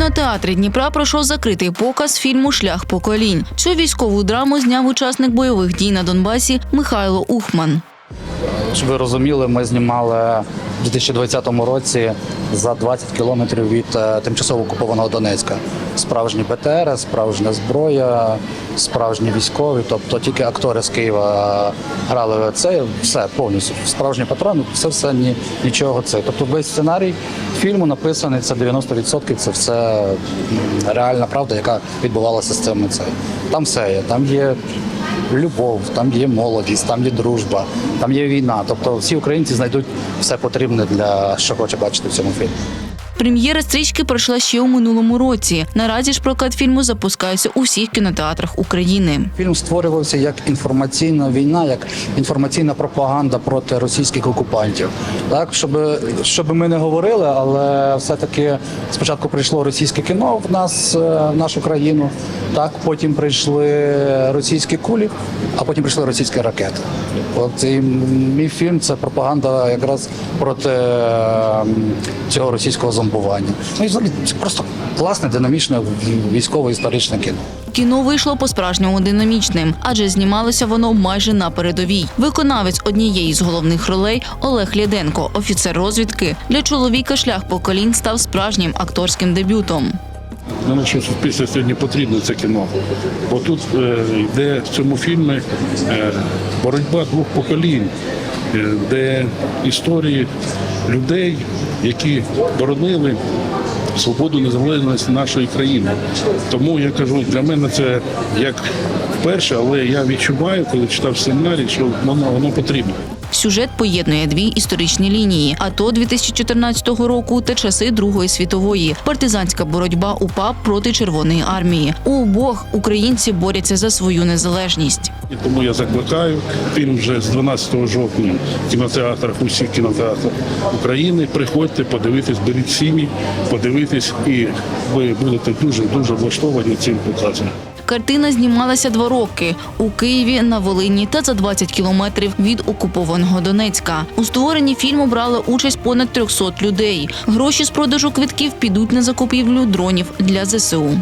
кінотеатрі Дніпра пройшов закритий показ фільму Шлях поколінь. Цю військову драму зняв учасник бойових дій на Донбасі Михайло Ухман. Щоб ви розуміли, ми знімали у 2020 році за 20 кілометрів від е, тимчасово окупованого Донецька. Справжні БТР, справжня зброя, справжні військові. Тобто тільки актори з Києва грали це все повністю. Справжні патрони, все ні, нічого це. Тобто весь сценарій фільму написаний, це 90% це все реальна правда, яка відбувалася з цим. Це. Там все є. Там є любов, там є молодість, там є дружба, там є війна. Тобто всі українці знайдуть все потрібне для що хоче бачити в цьому фільмі. Прем'єра стрічки пройшла ще у минулому році. Наразі ж прокат фільму запускається у всіх кінотеатрах України. Фільм створювався як інформаційна війна, як інформаційна пропаганда проти російських окупантів. Так, щоб, щоб ми не говорили, але все-таки спочатку прийшло російське кіно в нас, е, в нашу країну. Так, потім прийшли російські кулі, а потім прийшли російські ракети. От і мій фільм це пропаганда якраз проти е, цього російського зомбування. Ну і взагалі це просто класне, динамічне військово-історичне кіно. Кіно вийшло по-справжньому динамічним, адже знімалося воно майже на передовій. Виконавець однієї з головних ролей Олег Лєденко, офіцер розвідки. Для чоловіка шлях поколінь став справжнім акторським дебютом. Нам що суспільство сьогодні потрібно це кіно. Бо тут е, йде в цьому фільмі е, боротьба двох поколінь, е, де історії людей, які боронили свободу незалежність нашої країни. Тому я кажу, для мене це як вперше, але я відчуваю, коли читав сценарій, що воно, воно потрібно. Сюжет поєднує дві історичні лінії: АТО 2014 року та часи Другої світової, партизанська боротьба УПА проти Червоної армії. У обох українці борються за свою незалежність. І тому я закликаю фільм вже з 12 жовтня в кінотеатрах, усіх кінотеатрах України. Приходьте, подивитись, беріть сім'ї, подивитись, і ви будете дуже дуже влаштовані цим показом. Картина знімалася два роки у Києві, на Волині та за 20 кілометрів від окупованого Донецька. У створенні фільму брали участь понад 300 людей. Гроші з продажу квитків підуть на закупівлю дронів для ЗСУ.